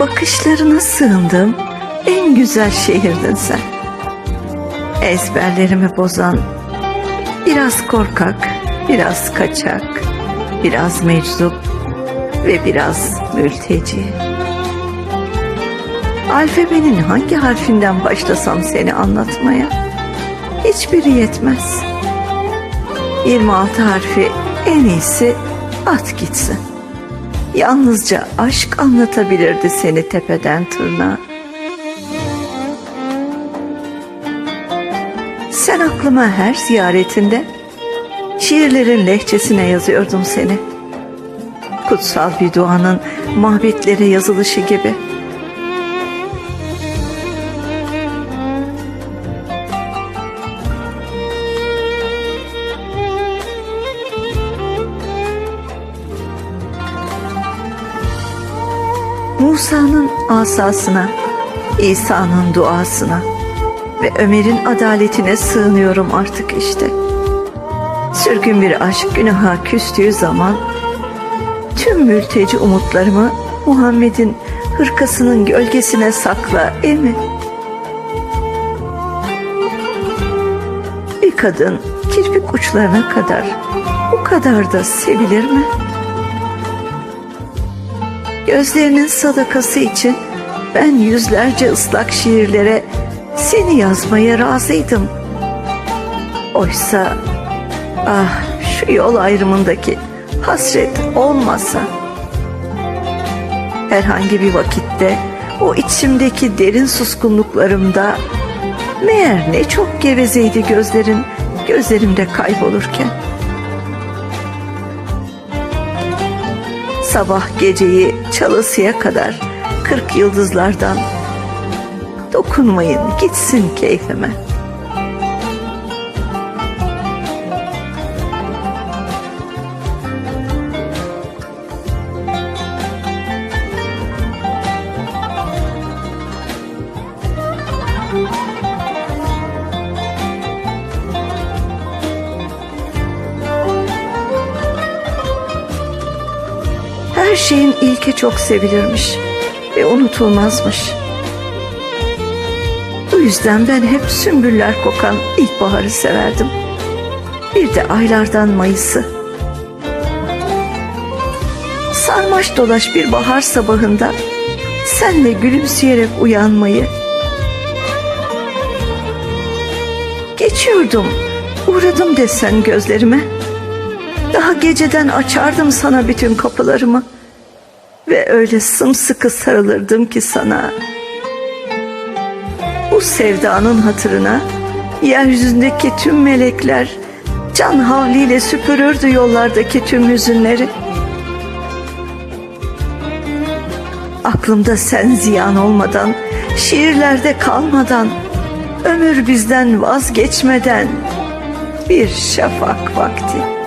Bakışlarına sığındım en güzel şehirdin sen. Ezberlerimi bozan, biraz korkak, biraz kaçak, biraz meczup ve biraz mülteci. Alfabenin hangi harfinden başlasam seni anlatmaya? Hiçbiri yetmez. 26 harfi en iyisi at gitsin. Yalnızca aşk anlatabilirdi seni tepeden tırnağa. Sen aklıma her ziyaretinde şiirlerin lehçesine yazıyordum seni. Kutsal bir duanın mahbetlere yazılışı gibi. Musa'nın asasına, İsa'nın duasına ve Ömer'in adaletine sığınıyorum artık işte. Sürgün bir aşk günaha küstüğü zaman tüm mülteci umutlarımı Muhammed'in hırkasının gölgesine sakla emi. Bir kadın kirpik uçlarına kadar bu kadar da sevilir mi? Gözlerinin sadakası için ben yüzlerce ıslak şiirlere seni yazmaya razıydım. Oysa ah şu yol ayrımındaki hasret olmasa herhangi bir vakitte o içimdeki derin suskunluklarımda meğer ne çok gevezeydi gözlerin gözlerimde kaybolurken. Sabah geceyi çalısıya kadar kırk yıldızlardan dokunmayın gitsin keyfime. Şeyin ilki çok sevilirmiş ve unutulmazmış. Bu yüzden ben hep sümbüller kokan ilkbaharı severdim. Bir de aylardan Mayıs'ı. Sarmaş dolaş bir bahar sabahında senle gülümseyerek uyanmayı. Geçiyordum, uğradım desen gözlerime. Daha geceden açardım sana bütün kapılarımı. Ve öyle sımsıkı sarılırdım ki sana. Bu sevdanın hatırına yeryüzündeki tüm melekler can havliyle süpürürdü yollardaki tüm hüzünleri. Aklımda sen ziyan olmadan, şiirlerde kalmadan, ömür bizden vazgeçmeden bir şafak vakti.